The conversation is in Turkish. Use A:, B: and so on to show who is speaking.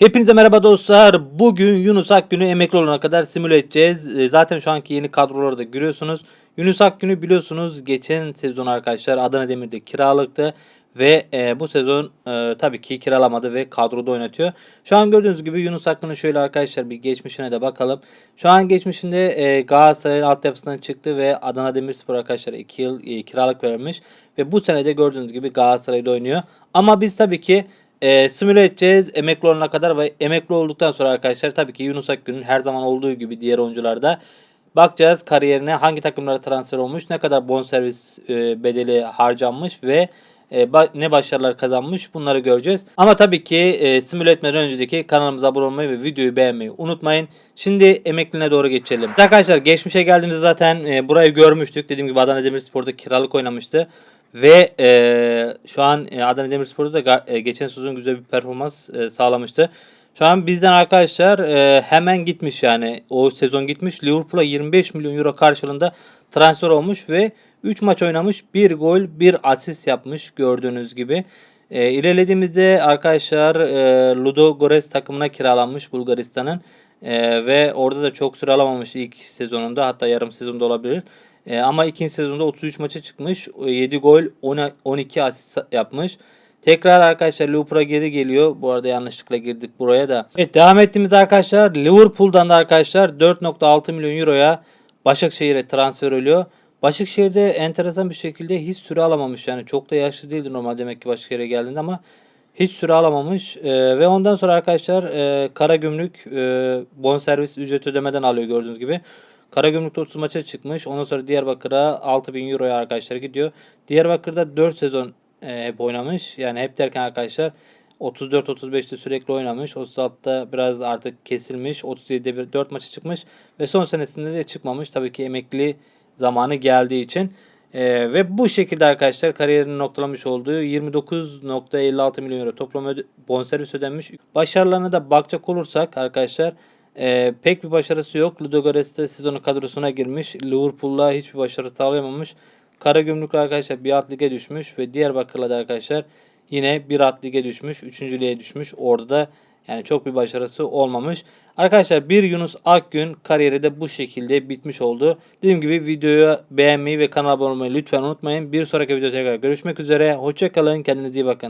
A: Hepinize merhaba dostlar. Bugün Yunus Akgün'ü emekli olana kadar simüle edeceğiz. E, Zaten şu anki yeni kadroları da görüyorsunuz. Yunus Akgün'ü biliyorsunuz geçen sezon arkadaşlar Adana Demir'de kiralıktı. Ve e, bu sezon e, tabii ki kiralamadı ve kadroda oynatıyor. Şu an gördüğünüz gibi Yunus Akgün'ün şöyle arkadaşlar bir geçmişine de bakalım. Şu an geçmişinde e, Galatasaray'ın altyapısından çıktı ve Adana Demirspor arkadaşlar 2 yıl e, kiralık vermiş. Ve bu sene de gördüğünüz gibi Galatasaray'da oynuyor. Ama biz tabii ki e, simüle edeceğiz emekli olana kadar ve emekli olduktan sonra arkadaşlar tabii ki Yunus Akgün'ün her zaman olduğu gibi diğer oyuncularda bakacağız kariyerine hangi takımlara transfer olmuş, ne kadar bonservis e, bedeli harcanmış ve e, ba- ne başarılar kazanmış bunları göreceğiz. Ama tabii ki e, simüle etmeden önceki kanalımıza abone olmayı ve videoyu beğenmeyi unutmayın. Şimdi emekliliğine doğru geçelim. Arkadaşlar geçmişe geldiğimizde zaten e, burayı görmüştük. Dediğim gibi Adana Demirspor'da kiralık oynamıştı. Ve e, şu an e, Adana Demirspor'da da e, geçen sezon güzel bir performans e, sağlamıştı. Şu an bizden arkadaşlar e, hemen gitmiş yani o sezon gitmiş. Liverpool'a 25 milyon euro karşılığında transfer olmuş ve 3 maç oynamış. 1 gol 1 asist yapmış gördüğünüz gibi. E, ilerlediğimizde arkadaşlar e, Ludo Gores takımına kiralanmış Bulgaristan'ın. E, ve orada da çok süre alamamış ilk sezonunda hatta yarım sezonda olabilir. E, ama ikinci sezonda 33 maça çıkmış. 7 gol 10, 12 asist yapmış. Tekrar arkadaşlar Liverpool'a geri geliyor. Bu arada yanlışlıkla girdik buraya da. Evet devam ettiğimizde arkadaşlar Liverpool'dan da arkadaşlar 4.6 milyon euroya Başakşehir'e transfer oluyor. Başakşehir'de enteresan bir şekilde hiç süre alamamış. Yani çok da yaşlı değildi normal demek ki Başakşehir'e geldiğinde ama hiç süre alamamış. Ee, ve ondan sonra arkadaşlar e, Karagümrük e, bonservis ücret ödemeden alıyor gördüğünüz gibi. Karagümrük'te 30 maça çıkmış. Ondan sonra Diyarbakır'a 6000 euroya arkadaşlar gidiyor. Diyarbakır'da 4 sezon e, hep oynamış. Yani hep derken arkadaşlar 34-35'te sürekli oynamış. 36'da biraz artık kesilmiş. 37'de bir 4 maça çıkmış. Ve son senesinde de çıkmamış. Tabii ki emekli zamanı geldiği için. Ee, ve bu şekilde arkadaşlar kariyerini noktalamış olduğu 29.56 milyon euro toplam öde- bonservis ödenmiş. Başarılarına da bakacak olursak arkadaşlar e, pek bir başarısı yok. Ludogorets de sezonu kadrosuna girmiş. Liverpool'la hiçbir başarı sağlayamamış. Karagümrük arkadaşlar bir alt lige düşmüş ve Diyarbakır'la da arkadaşlar yine bir alt lige düşmüş. Üçüncülüğe düşmüş. Orada da yani çok bir başarısı olmamış. Arkadaşlar bir Yunus Akgün kariyeri de bu şekilde bitmiş oldu. Dediğim gibi videoyu beğenmeyi ve kanala abone olmayı lütfen unutmayın. Bir sonraki videoda tekrar görüşmek üzere. Hoşçakalın. Kendinize iyi bakın.